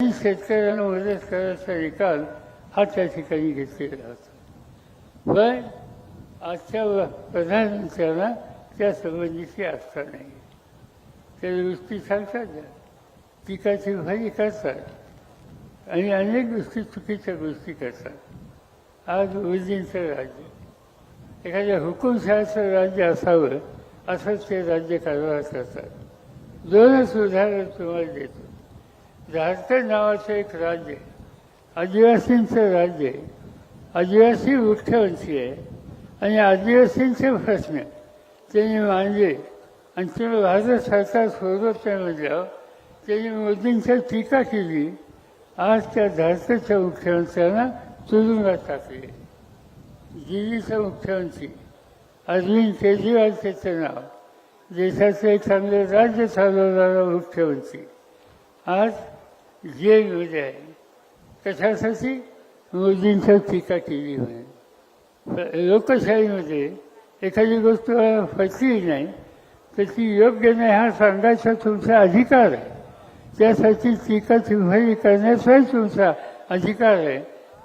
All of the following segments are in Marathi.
शेतकऱ्यांना मदत करायचा निकाल हा त्या ठिकाणी घेतलेला होता. पण आजच्या प्रधानमंत्र्यांना त्या संबंधीची आस्था नाही. त्या गोष्टी सांगतात त्या. टीकाची भाजी करतात आणि अनेक गोष्टी चुकीच्या गोष्टी करतात. आज मोदींचं राज्य एखाद्या हुकुमशाहाचं राज्य असावं असंच ते राज्य कारभार करतात. दोनच उदाहरण तुम्हाला देतो. झारखंड नावाचं एक राज्य आदिवासींचं राज्य आहे. आदिवासी मुख्यमंत्री आहे. आणि आदिवासींचे प्रश्न त्यांनी मांडले. आणि ते भारत सरकार सोडत नाही म्हटल्यावर त्यांनी मोदींची टीका केली. आज त्या झारखंडच्या मुख्यमंत्र्यांना तुरुंगात टाकले. दिल्लीचा मुख्यमंत्री अरविंद केजरीवाल त्याचं नाव. देशाचं एक चांगलं राज्य चालवणारा मुख्यमंत्री आज जे युद्ध आहे कशासाठी मोदींची टीका केली म्हणे लोकशाहीमध्ये एखादी गोष्ट पटली नाही तर ती योग्य नाही हा सांगायचा तुमचा अधिकार आहे त्यासाठी टीका चिंफारी करण्याचाही तुमचा अधिकार आहे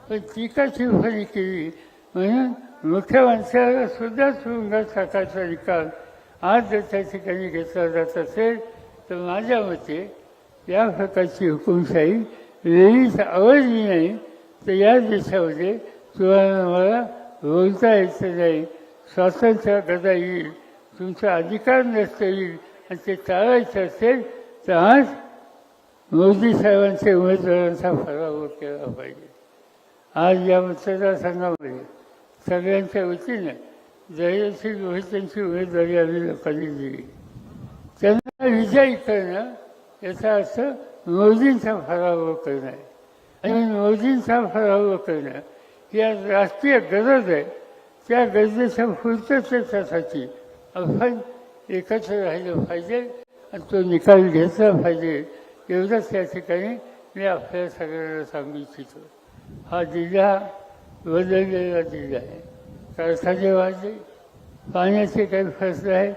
पण टीका चिंफारी केली म्हणून मुख्यमंत्र्याला सुद्धा तुरुंगात टाकायचा निकाल आज जर त्या ठिकाणी घेतला जात असेल तर माझ्या मते या प्रकारची हुकुमशाही नेहमीच आवडली नाही तर या देशामध्ये तुम्हाला मला बोलता यायचं नाही स्वातंत्र्य करता येईल तुमचा अधिकार नसता येईल आणि ते टाळायचं असेल तर आज मोदी साहेबांच्या उमेदवारांचा पराभव केला पाहिजे आज या मतदारसंघामध्ये सगळ्यांच्या वतीनं जयश्री रोहितांची उमेदवारी आम्ही लोकांनी दिली त्यांना विजयी करणं याचा अर्थ मोदींचा पराभव करणं. आहे आणि मोदींचा पराभव करणं ही आज राष्ट्रीय गरज आहे. त्या गरजेच्या पूर्ततेसाठी आपण एकत्र राहिलं पाहिजे आणि तो निकाल घेतला पाहिजे एवढंच या ठिकाणी मी आपल्या सगळ्यांना सांगू इच्छितो. हा जिल्हा बदललेला जिल्हा आहे. कारखाने वाढले पाण्याचे काही प्रश्न आहेत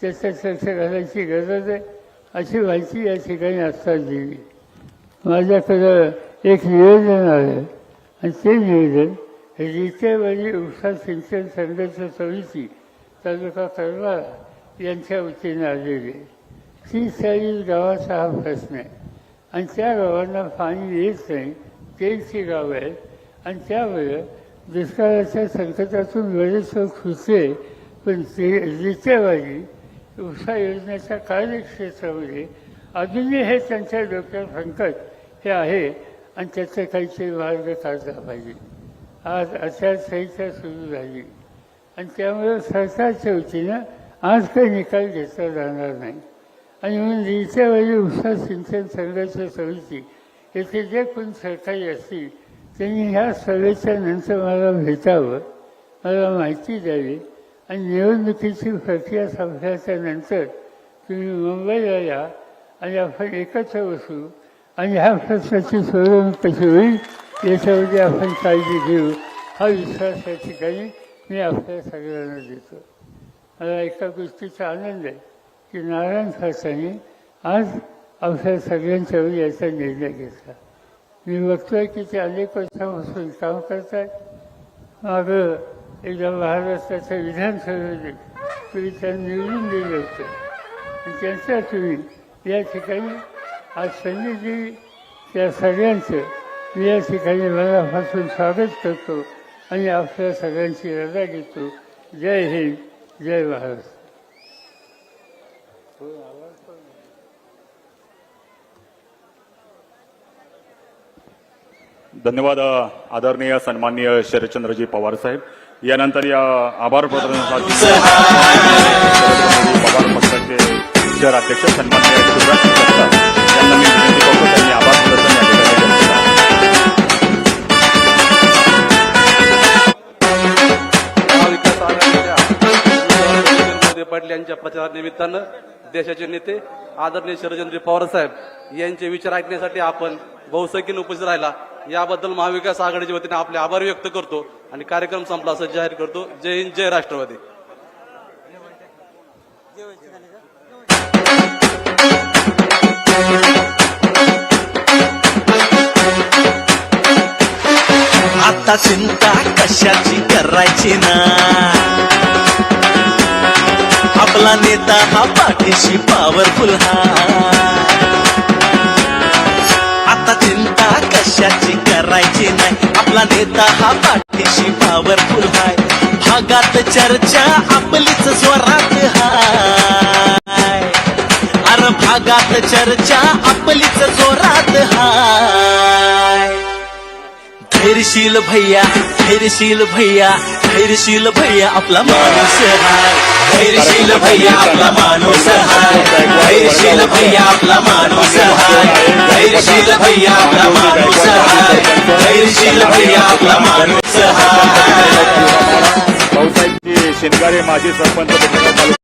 त्याच्यात लक्ष घालायची गरज आहे. अशी माहिती या ठिकाणी आत्ता दिली माझ्याकडं एक निवेदन आलं आणि ते निवेदन रितेवाडी उपसा सिंचन संघर्ष समिती तालुका करमाळा यांच्या वतीने आलेले ती चाळीस गावाचा हा प्रश्न आहे. आणि त्या गावांना पाणी येत नाही तेलची गावं आहेत. आणि त्यामुळे दुष्काळाच्या संकटातून बरेच लोक आहे पण ते रितेवाडी उपसा योजनेच्या कार्यक्षेत्रामध्ये अजूनही हे त्यांच्या डोक्यात संकट हे आहे आणि त्याचे काहीतरी मार्ग काढला पाहिजे. आज आचारसंहिता सुरू झाली आणि त्यामुळे सरकारच्या वतीनं आज काही निकाल घेतला जाणार नाही. आणि म्हणून रिक्षावाली उपसा सिंचन संघर्ष समिती येथे जे कोण सरकारी असतील त्यांनी ह्या सभेच्या नंतर मला भेटावं मला माहिती द्यावी. आणि निवडणुकीची प्रक्रिया संपल्याच्या नंतर तुम्ही मुंबईला या आणि आपण एकत्र बसू. आणि ह्या प्रश्नाची सोडवणूक कशी होईल याच्यामध्ये आपण काळजी घेऊ. हा विश्वास या ठिकाणी मी आपल्या सगळ्यांना देतो. मला एका गोष्टीचा आनंद आहे की नारायण खासांनी आज आपल्या सगळ्यांच्यावर याचा निर्णय घेतला. मी बघतोय की ते अनेक वर्षापासून काम करत आहेत मागं एकदा महाराष्ट्राच्या विधानसभेमध्ये तुम्ही त्यांना निवडून दिलं होतं. आणि त्यांचा तुम्ही या ठिकाणी आज संजयजी त्या सगळ्यांचं मी या ठिकाणी मनापासून स्वागत करतो आणि आपल्या सगळ्यांची रजा घेतो. जय हिंद जय महाराष्ट्र. धन्यवाद आदरणीय सन्माननीय शरदचंद्रजी पवार साहेब. यानंतर या आभार प्रदर्शनासाठी पवार पक्षाचे शहर अध्यक्ष सन्माननीय शिवराज जगताप यांना मी विनंती करतो त्यांनी आभार प्रदर्शन या ठिकाणी पाटील यांच्या प्रचारानिमित्तानं देशाचे नेते आदरणीय शरदचंद्र पवार साहेब यांचे विचार ऐकण्यासाठी आपण बहुसंख्येने उपस्थित राहिला. याबद्दल महाविकास आघाडीच्या वतीने आपले आभार व्यक्त करतो आणि कार्यक्रम संपला असं जाहीर करतो. जय हिंद जय राष्ट्रवादी. आता चिंता कशाची करायची ना? आपला नेता हा पाठीशी पॉवरफुल हा. कशाची करायची नाही? आपला नेता हा पाठीशी पॉवरफुल हाय. भागात चर्चा आपलीच स्वरात हाय. अरे भागात चर्चा आपलीच जोरात हाय. धैर्यशील भैया धैर्यशील भैया धैर्यशील भैया आपला माणूस हाय. धैर्यशील भैया आपला माणूस हाय धैर्यशील भैया आपला माणूस हाय धैर्यशील भैया आपला माणूस हाय धैर्यशील भैया आपला माणूस हाय भाऊसाहेबजी शिंगारे माजी सरपंच